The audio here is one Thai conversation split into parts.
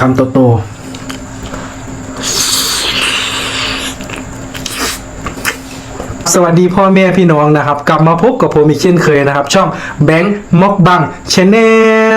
คำโต สวัสดีพ่อแม่พี่น้องนะครับ กลับมาพบกับผมอีกเช่นเคยนะครับ ช่องแบงค์ม็อกบังชแน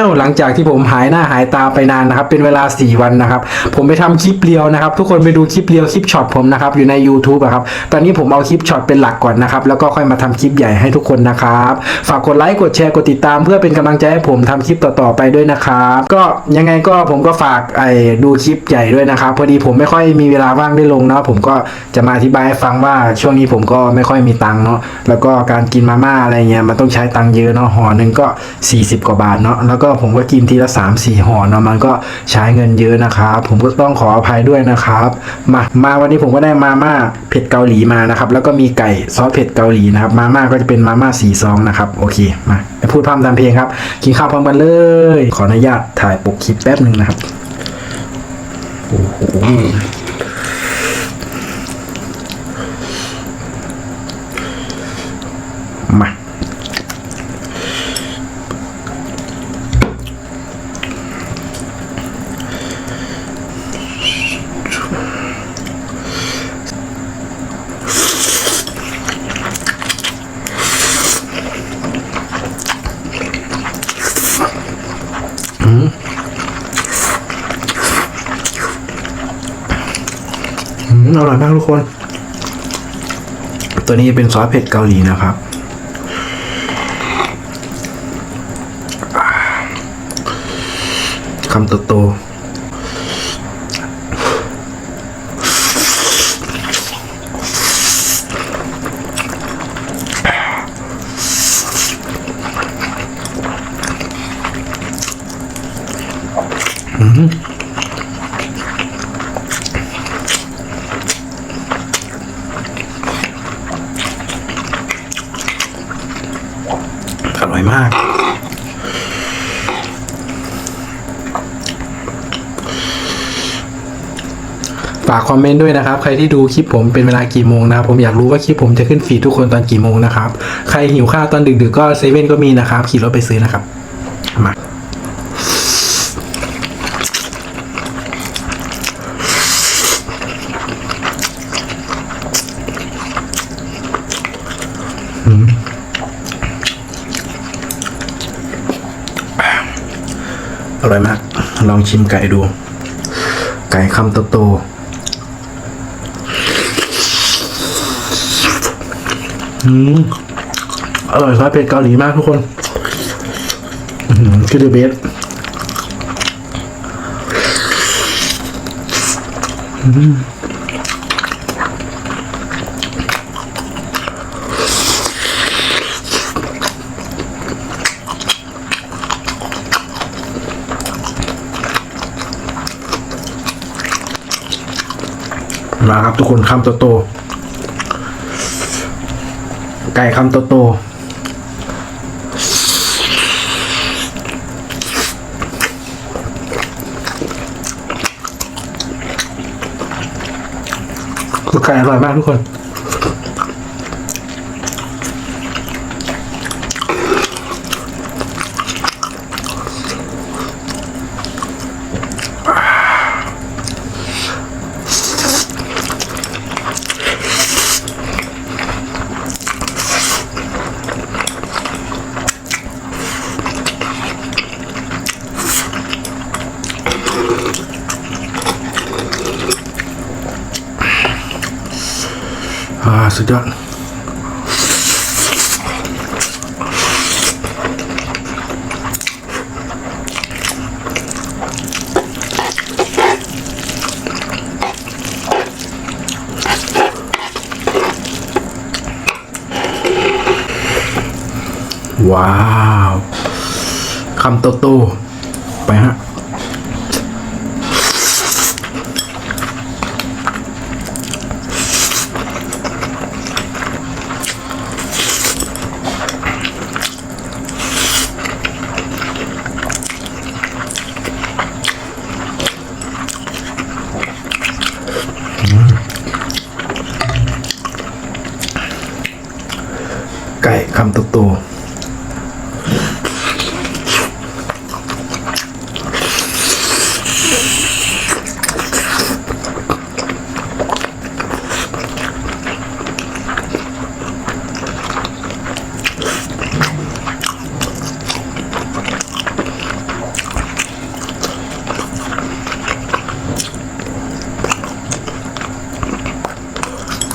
ลหลังจากที่ผมหายหน้าหายตาไปนานนะครับ เป็นเวลา 4 วันนะครับ ผมไปทำคลิปเรียวนะครับ ทุกคนไปดูคลิปเรียวคลิปช็อตผมนะครับอยู่ใน YouTube อะครับ ตอนนี้ผมเอาคลิปช็อตเป็นหลักก่อนนะครับ แล้วก็ค่อยมาทำคลิปใหญ่ให้ทุกคนนะครับ ฝากกดไลค์กดแชร์กดติดตาม เพื่อเป็นกำลังใจให้ผมทำคลิปต่อๆไปด้วยนะครับก็ยังไงก็ผมก็ฝากไอ้ดูคลิปใหญ่ด้วยนะครับพอดีผมไม่ค่อยมีเวลาว่างได้ลงเนาะผมก็จะมาอธิบายให้ฟังว่าช่วงนี้ผมก็ไม่ไม่ค่อยมีตังค์เนาะแล้วก็การกินมาม่าอะไรเงี้ยมันต้องใช้ตังค์เยอะเนาะห่อหนึ่งก็ 40 กว่าบาทเนาะแล้วก็ผมก็กินทีละ 3 4ห่อเนาะมันก็ใช้เงินเยอะนะครับผมก็ต้องขออภัยด้วยนะครับ มามาวันนี้ผมก็ได้มาม่าเผ็ดเกาหลีมานะครับแล้วก็มีไก่ซอสเผ็ดเกาหลีนะครับมาม่าก็จะเป็นมาม่าสีซองนะครับโอเคมาพูดพร่ำทำเพลงครับกินข้าวพร้อมกันเลย ขออนุญาตถ่ายปกคลิปแป๊บหนึ่งนะครับโอ้โห อร่อยมากทุกคน ตัวนี้เป็นซอสเผ็ดเกาหลีนะครับ คำโตโต ฝากคอมเมนต์ด้วยนะครับ ใครที่ดูคลิปผมเป็นเวลากี่โมงนะครับผมอยากรู้ว่าคลิปผมจะขึ้นฟีดทุกคนตอนกี่โมงนะครับ ใครหิวข้าวตอนดึกๆก็เซเว่นก็มีนะครับ ขี่รถไปซื้อนะครับ มาอร่อยมาก ลองชิมไก่ดู ไก่คำโตๆ อืมอร่อยครับเป็ดเกาหลีมากทุกคนอืมคือเดอะเบสมาครับทุกคนคำโตๆไก่คำโตๆคือไก่อร่อยมากทุกคน อ่าสุดยอดว้าว คำโตๆไปฮะ ไก่ คำโตๆ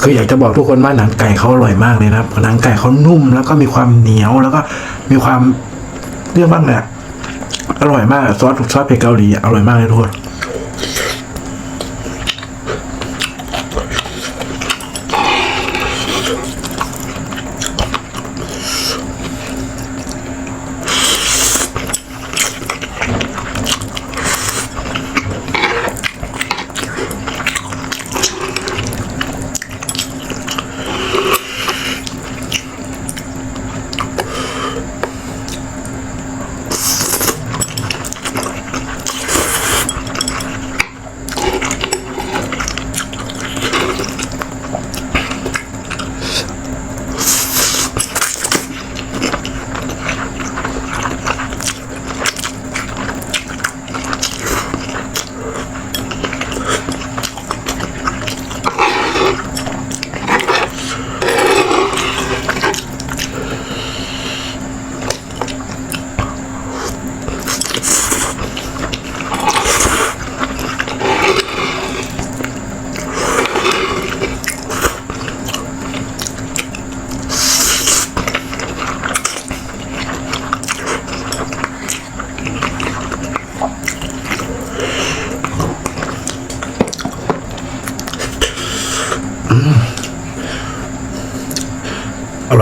คืออยากจะบอกทุกคนว่าหนังไก่เขาอร่อยมากเลยนะครับหนังไก่เขานุ่มแล้วก็มีความเหนียวแล้วก็มีความเรียกบ้าไงอะอร่อยมากซอสซอสเผ็ดเกาหลีอร่อยมากเลยทุกคน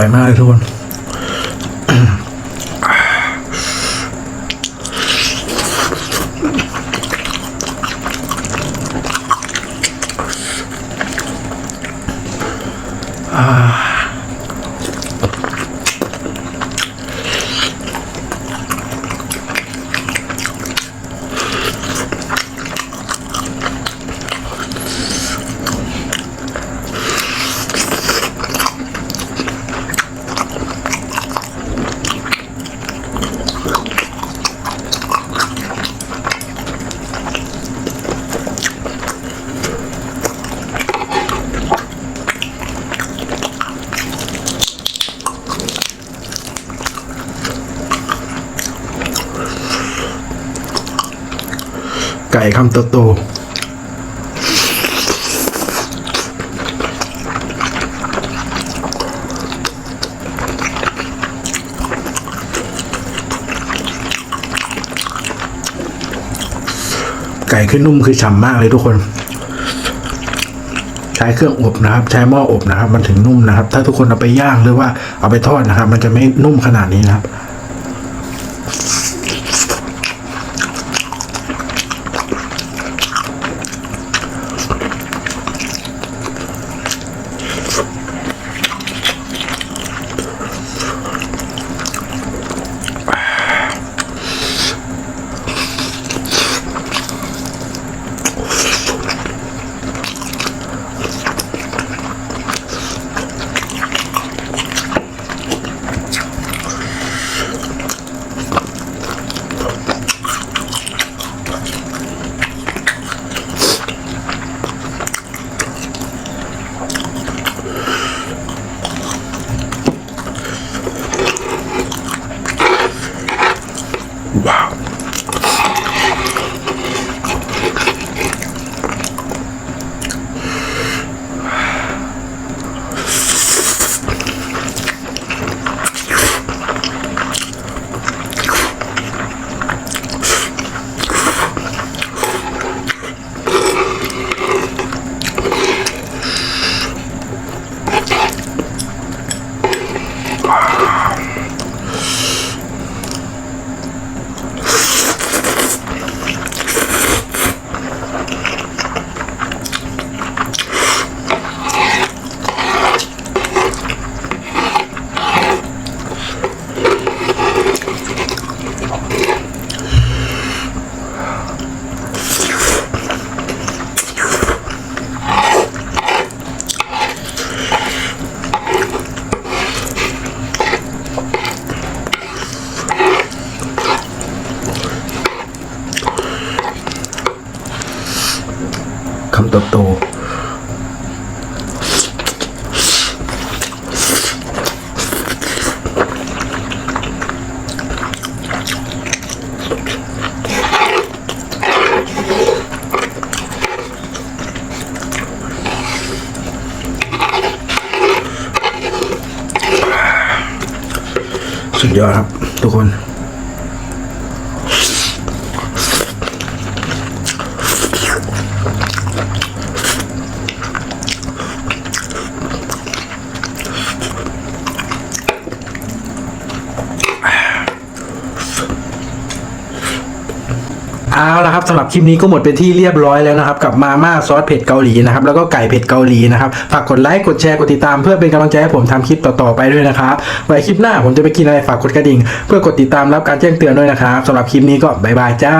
ร่อยมากเลยทุกคน ไก่คำโตๆไก่คือนุ่มคือฉ่ำมากเลยทุกคน ใช้เครื่องอบนะครับ ใช้หม้ออบนะครับ มันถึงนุ่มนะครับ ถ้าทุกคนเอาไปย่างหรือว่าเอาไปทอดนะครับ มันจะไม่นุ่มขนาดนี้นะครับ ว้ โตสุดยอดครับทุกคน เอาละครับสำหรับคลิปนี้ก็หมดเป็นที่เรียบร้อยแล้วนะครับ กับมาม่าซอสเผ็ดเกาหลีนะครับแล้วก็ไก่เผ็ดเกาหลีนะครับฝากกดไลค์กดแชร์กดติดตามเพื่อเป็นกำลังใจให้ผมทำคลิปต่อๆไปด้วยนะครับไว้คลิปหน้าผมจะไปกินอะไรฝากกดกระดิ่ง เพื่อกดติดตามรับการแจ้งเตือนด้วยนะครับสำหรับคลิปนี้ก็บายบายจ้า